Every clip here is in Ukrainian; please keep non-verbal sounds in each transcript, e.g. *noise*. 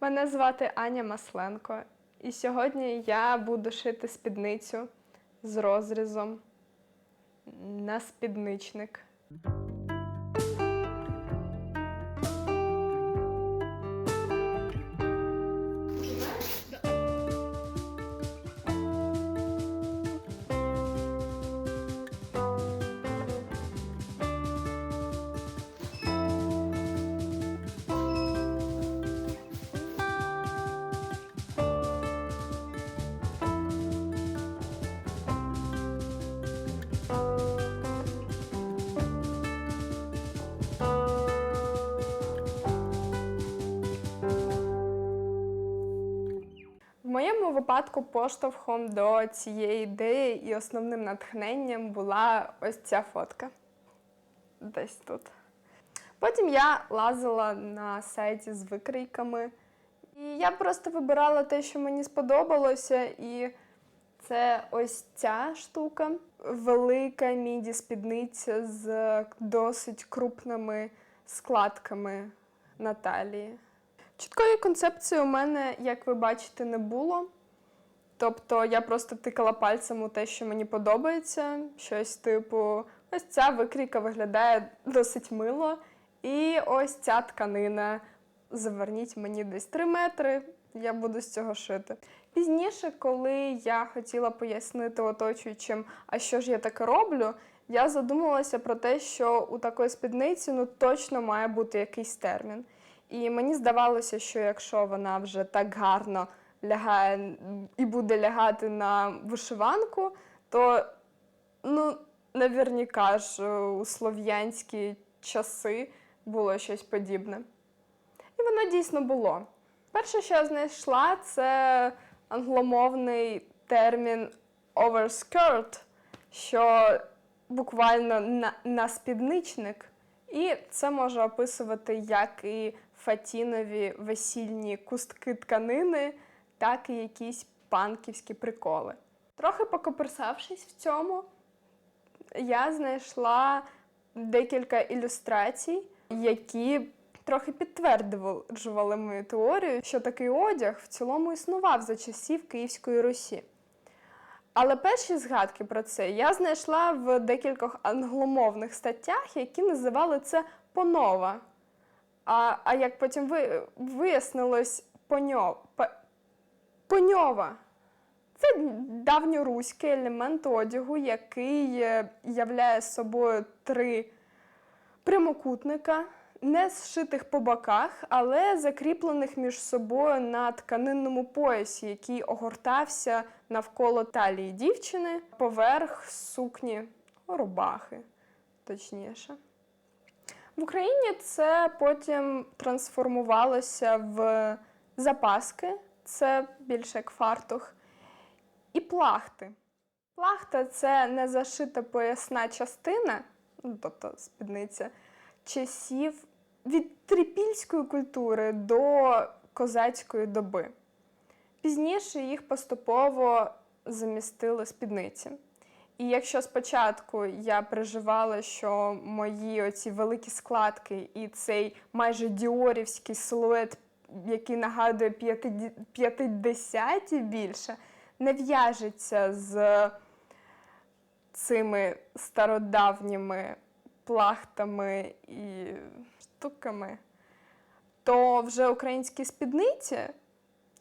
Мене звати Аня Масленко, і сьогодні я буду шити спідницю з розрізом на спідничник. Моєму випадку поштовхом до цієї ідеї і основним натхненням була ось ця фотка. Десь тут. Потім я лазила на сайті з викрійками, і я просто вибирала те, що мені сподобалося, і це ось ця штука. Велика міді спідниця з досить крупними складками на талії. Чіткої концепції у мене, як ви бачите, не було. Тобто я просто тикала пальцем у те, що мені подобається. Щось типу, ось ця викрійка виглядає досить мило. І ось ця тканина. Заверніть мені десь 3 метри, я буду з цього шити. Пізніше, коли я хотіла пояснити оточуючим, а що ж я таке роблю, я задумалася про те, що у такої спідниці ну точно має бути якийсь термін. І мені здавалося, що якщо вона вже так гарно лягає і буде лягати на вишиванку, то ну, наверняка ж у слов'янські часи було щось подібне. І воно дійсно було. Перше, що я знайшла, це англомовний термін overskirt, що буквально на, на спідничник. І це може описувати як і фатінові весільні кустки тканини, так і якісь панківські приколи. Трохи покоперсавшись в цьому, я знайшла декілька ілюстрацій, які трохи підтверджували мою теорію, що такий одяг в цілому існував за часів Київської Русі. Але перші згадки про це я знайшла в декількох англомовних статтях, які називали це понова. А, а як потім ви, вияснилось поньо, по- поньова. Це давньоруський елемент одягу, який е, являє собою три прямокутника, не зшитих по боках, але закріплених між собою на тканинному поясі, який огортався навколо талії дівчини поверх сукні рубахи, точніше. В Україні це потім трансформувалося в запаски, це більше як фартух, і плахти. Плахта це не зашита поясна частина, ну, тобто спідниця, часів від трипільської культури до козацької доби. Пізніше їх поступово замістили спідниці. І якщо спочатку я переживала, що мої оці великі складки і цей майже діорівський силует, який нагадує п'ятиді- п'ятидесяті більше, не в'яжеться з цими стародавніми плахтами і штуками, то вже українські спідниці,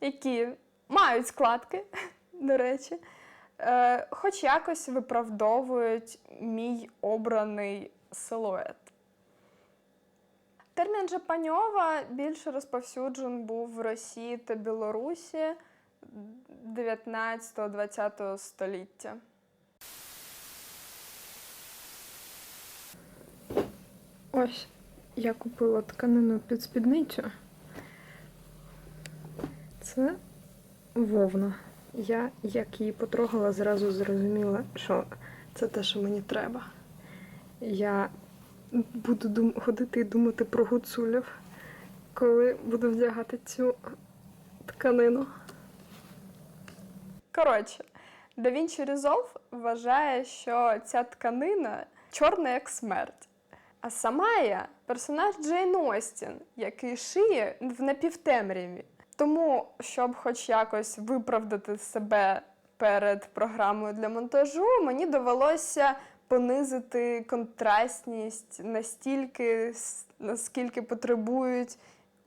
які мають складки, *laughs* до речі, е, хоч якось виправдовують мій обраний силует. Термін же паньова більше розповсюджен був в Росії та Білорусі 19-20 століття. Ось я купила тканину під спідницю. Це вовна. Я, як її потрогала, зразу зрозуміла, що це те, що мені треба. Я буду дум... ходити і думати про гуцулів, коли буду вдягати цю тканину. Коротше, Да Вінчі Resolve вважає, що ця тканина чорна як смерть. А сама я персонаж Джейн Остін, який шиє в напівтемряві. Тому, щоб хоч якось виправдати себе перед програмою для монтажу, мені довелося понизити контрастність настільки, наскільки потребують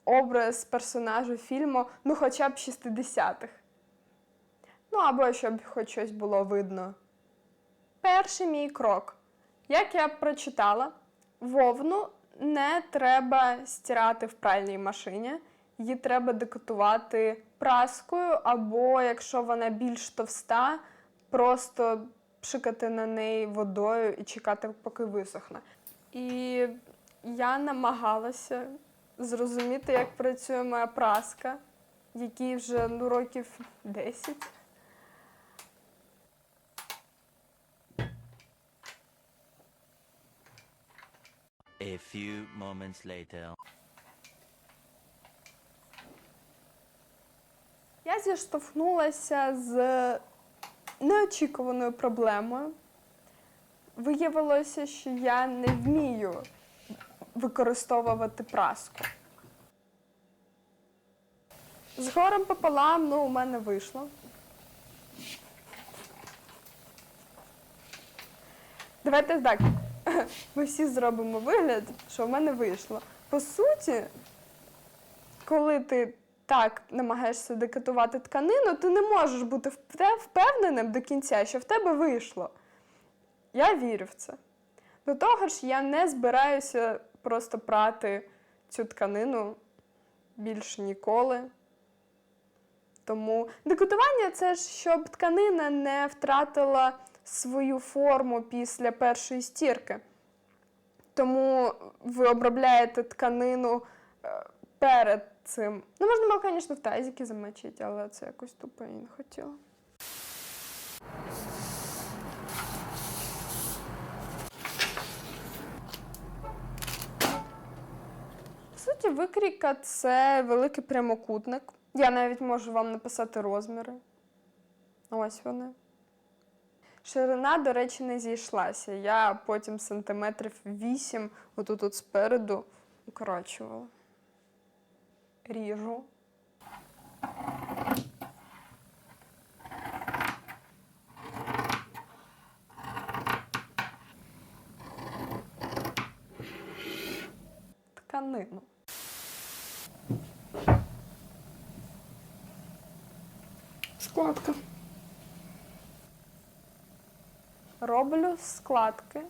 образ персонажу фільму, ну хоча б 60-х. Ну або щоб хоч щось було видно. Перший мій крок. Як я прочитала, вовну не треба стирати в пральній машині, її треба декотувати праскою, або якщо вона більш товста, просто пшикати на неї водою і чекати, поки висохне. І я намагалася зрозуміти, як працює моя праска, якій вже ну, років 10. A few moments later. Я зіштовхнулася з неочікуваною проблемою. Виявилося, що я не вмію використовувати праску. З горем пополам, ну, у мене вийшло. Давайте так. *laughs* Ми всі зробимо вигляд, що в мене вийшло. По суті, коли ти так намагаєшся декатувати тканину, ти не можеш бути впевненим до кінця, що в тебе вийшло. Я вірю в це. До того ж, я не збираюся просто прати цю тканину більш ніколи. Тому декотування це ж щоб тканина не втратила свою форму після першої стірки. Тому ви обробляєте тканину е, перед цим. Ну, можна було, звісно, в тазики замочити, але це якось тупо я не хотіла. По суті, викрійка це великий прямокутник. Я навіть можу вам написати розміри. Ось вони. Ширина, до речі, не зійшлася. Я потім сантиметрів 8 отут от спереду укорочувала. Ріжу. Тканину. Складка. Роблю складки,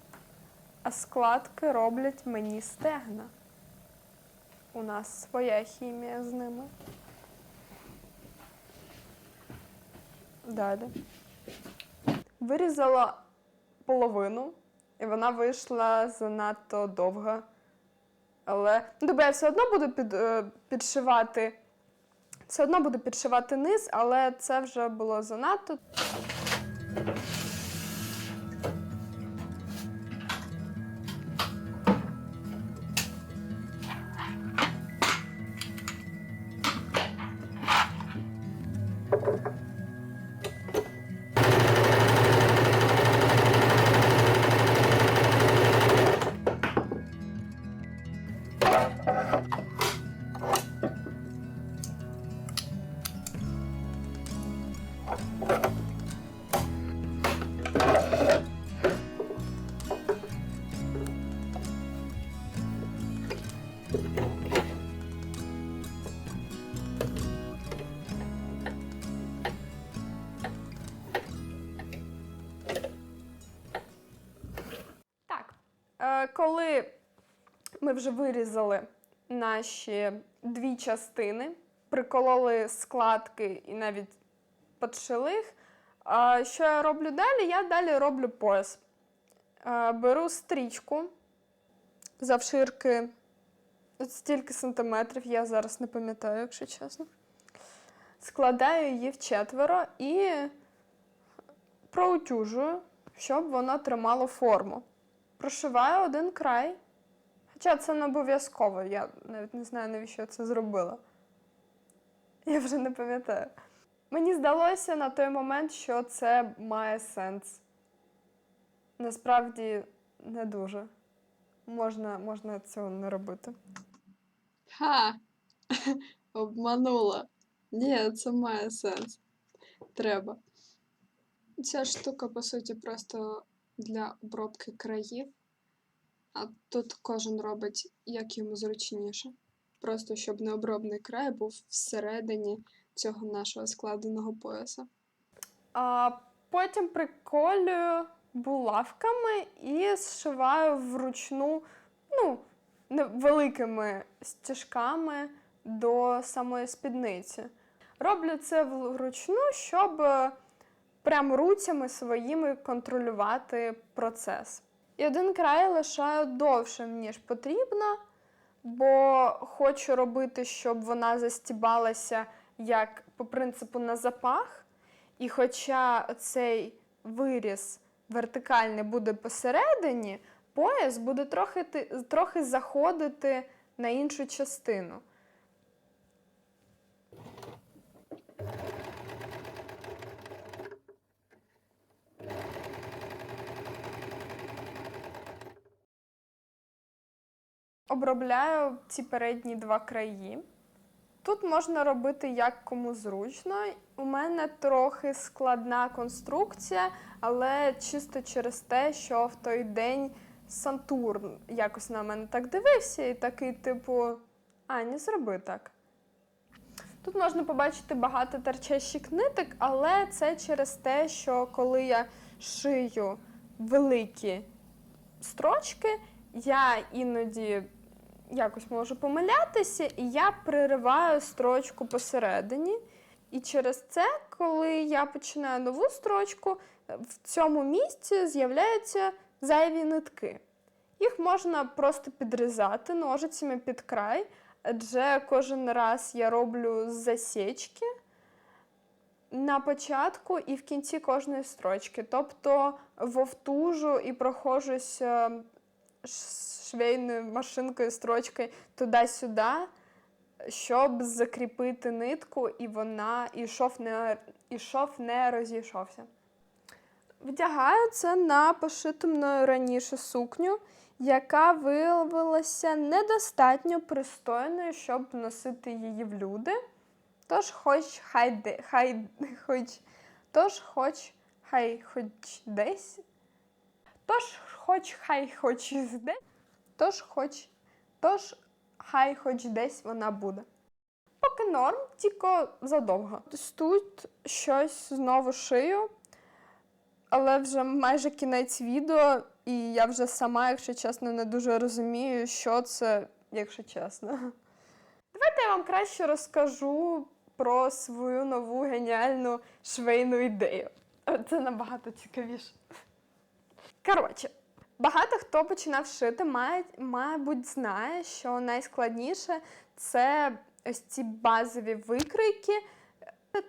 а складки роблять мені стегна. У нас своя хімія з ними. Далі. Вирізала половину, і вона вийшла занадто довга. Але ну, тобто я все одно буду під, е, підшивати. Все одно буду підшивати низ, але це вже було занадто. Вже вирізали наші дві частини, прикололи складки і навіть підшили їх, що я роблю далі? Я далі роблю пояс. Беру стрічку завширки стільки сантиметрів, я зараз не пам'ятаю, якщо чесно. Складаю її в четверо і проутюжую, щоб воно тримало форму. Прошиваю один край. Хоча це не обов'язково, я навіть не знаю, навіщо я це зробила. Я вже не пам'ятаю. Мені здалося на той момент, що це має сенс. Насправді не дуже. Можна, можна цього не робити. Ха! *laughs* Обманула. Ні, це має сенс. Треба. Ця штука, по суті, просто для обробки країв, а тут кожен робить як йому зручніше. Просто щоб необробний край був всередині цього нашого складеного пояса. А потім приколюю булавками і зшиваю вручну, ну, невеликими стіжками до самої спідниці. Роблю це вручну, щоб прям руцями своїми контролювати процес. І один край лишаю довшим, ніж потрібно, бо хочу робити, щоб вона застібалася як по принципу на запах. І хоча цей виріз вертикальний буде посередині, пояс буде трохи, трохи заходити на іншу частину. Обробляю ці передні два краї. Тут можна робити як кому зручно. У мене трохи складна конструкція, але чисто через те, що в той день Сантурн якось на мене так дивився, і такий, типу, Ані, зроби так. Тут можна побачити багато торчащих ниток, але це через те, що коли я шию великі строчки, я іноді якось можу помилятися, і я пририваю строчку посередині. І через це, коли я починаю нову строчку, в цьому місці з'являються зайві нитки. Їх можна просто підрізати ножицями під край, адже кожен раз я роблю засічки на початку і в кінці кожної строчки. Тобто вовтужу і проходжусь е, швейною машинкою, строчкою туди-сюди, щоб закріпити нитку, і вона і не, і не розійшовся. Вдягаю це на пошиту раніше сукню, яка виявилася недостатньо пристойною, щоб носити її в люди. Тож хоч хай, де, хай хоч, тож хоч хай хоч десь. Тож хоч хай хоч десь. Тож хоч, тож хай хоч десь вона буде. Поки норм, тільки задовго. Тут щось знову шию, але вже майже кінець відео, і я вже сама, якщо чесно, не дуже розумію, що це, якщо чесно. Давайте я вам краще розкажу про свою нову геніальну швейну ідею. Це набагато цікавіше. Коротше, багато хто починав шити, має, мабуть, знає, що найскладніше це ось ці базові викройки.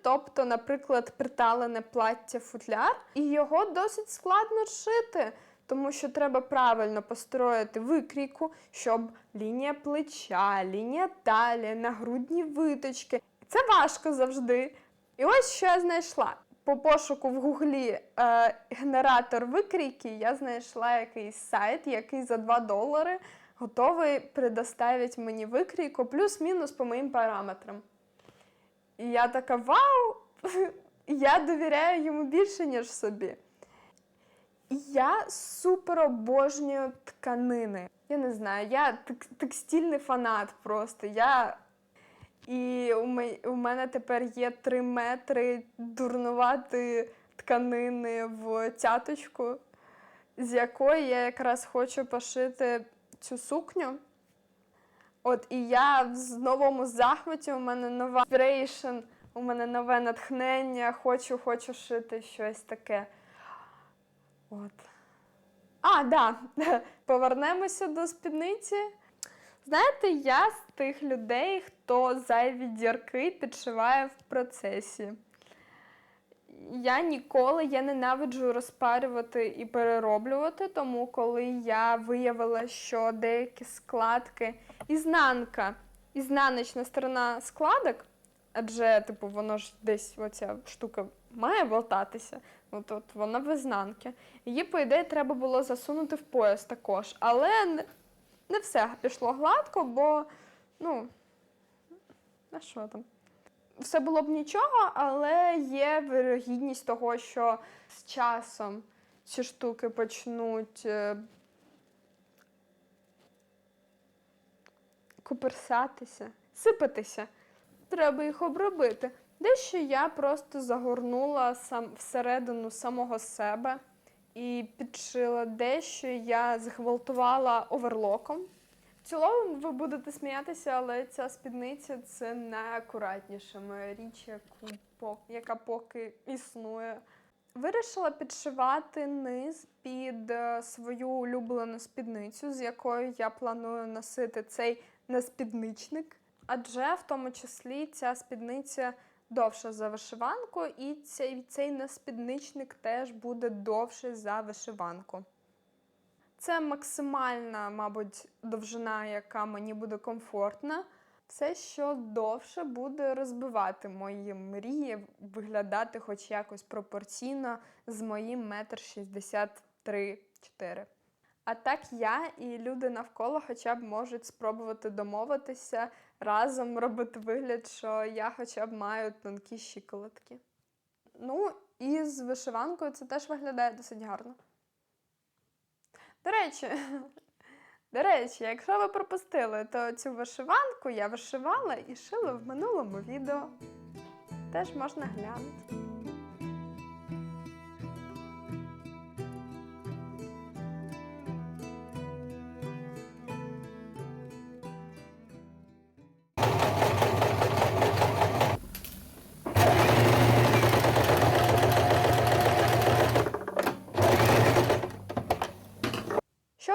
Тобто, наприклад, приталене плаття футляр, і його досить складно шити, тому що треба правильно построїти викрійку, щоб лінія плеча, лінія талії, нагрудні виточки. Це важко завжди. І ось що я знайшла. По пошуку в гуглі е, генератор викрійки я знайшла якийсь сайт, який за 2 долари готовий предоставити мені викрійку плюс-мінус по моїм параметрам. І я така вау! *laughs* Я довіряю йому більше, ніж собі. Я супер обожнюю тканини. Я не знаю, я текстильний фанат просто. Я... І у мене тепер є 3 метри дурнувати тканини в цяточку, з якої я якраз хочу пошити цю сукню. От і я в новому захваті, у мене нова inspiration, у мене нове натхнення, хочу, хочу шити щось таке. От. А, да. *laughs* Повернемося до спідниці. Знаєте, я з тих людей, хто зайві дірки підшиває в процесі. Я ніколи я ненавиджу розпарювати і перероблювати, тому коли я виявила, що деякі складки, ізнанка, ізнаночна сторона складок, адже, типу, воно ж десь оця штука має болтатися, ну тут вона в ізнанки. Її, по ідеї, треба було засунути в пояс також. Але не, все пішло гладко, бо, ну, а що там? все було б нічого, але є вирогідність того, що з часом ці штуки почнуть е, куперсатися, сипатися. Треба їх обробити. Дещо я просто загорнула сам всередину самого себе і підшила. Дещо я зґвалтувала оверлоком. В цілому ви будете сміятися, але ця спідниця це найакуратніша моя річ, яка поки існує. Вирішила підшивати низ під е, свою улюблену спідницю, з якою я планую носити цей неспідничник. Адже в тому числі ця спідниця довша за вишиванку, і цей, цей неспідничник теж буде довший за вишиванку. Це максимальна, мабуть, довжина, яка мені буде комфортна. Все, що довше, буде розбивати мої мрії, виглядати хоч якось пропорційно з моїм метр шістдесят. А так я і люди навколо хоча б можуть спробувати домовитися разом робити вигляд, що я хоча б маю тонкі щиколотки. Ну, і з вишиванкою це теж виглядає досить гарно. До речі, *laughs* до речі, якщо ви пропустили, то цю вишиванку я вишивала і шила в минулому відео. Теж можна глянути.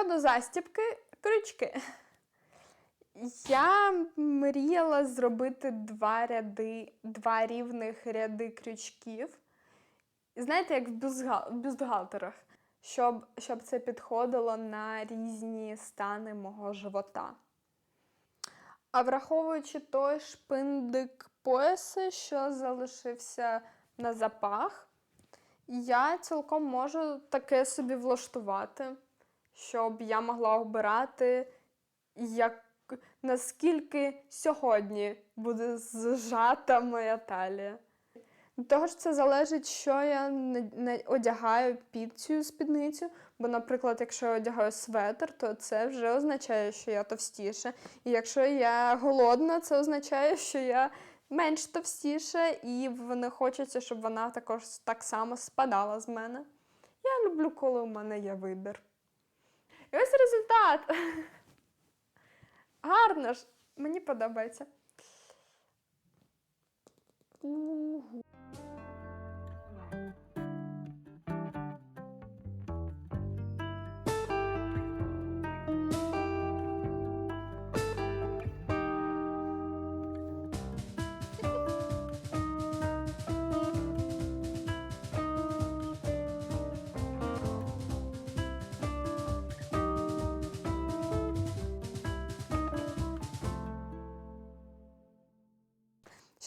Щодо застібки, крючки. Я мріяла зробити два ряди, два рівних ряди крючків. Знаєте, як в бюстгал- бюстгальтерах, щоб, щоб це підходило на різні стани мого живота. А враховуючи той шпиндик пояса, що залишився на запах, я цілком можу таке собі влаштувати, щоб я могла обирати, як, наскільки сьогодні буде зжата моя талія. Від того ж це залежить, що я не одягаю під цю спідницю. Бо, наприклад, якщо я одягаю светр, то це вже означає, що я товстіша. І якщо я голодна, це означає, що я менш товстіша, і не хочеться, щоб вона також так само спадала з мене. Я люблю, коли у мене є вибір. І ось результат. *laughs* Гарно ж, мені подобається.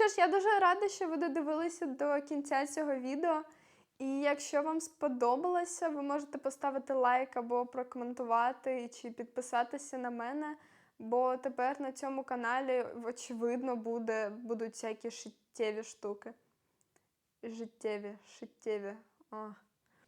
Що ж, я дуже рада, що ви додивилися до кінця цього відео. І якщо вам сподобалося, ви можете поставити лайк або прокоментувати чи підписатися на мене. Бо тепер на цьому каналі, очевидно, буде, будуть всякі життєві штуки. Життєві, життєві. О.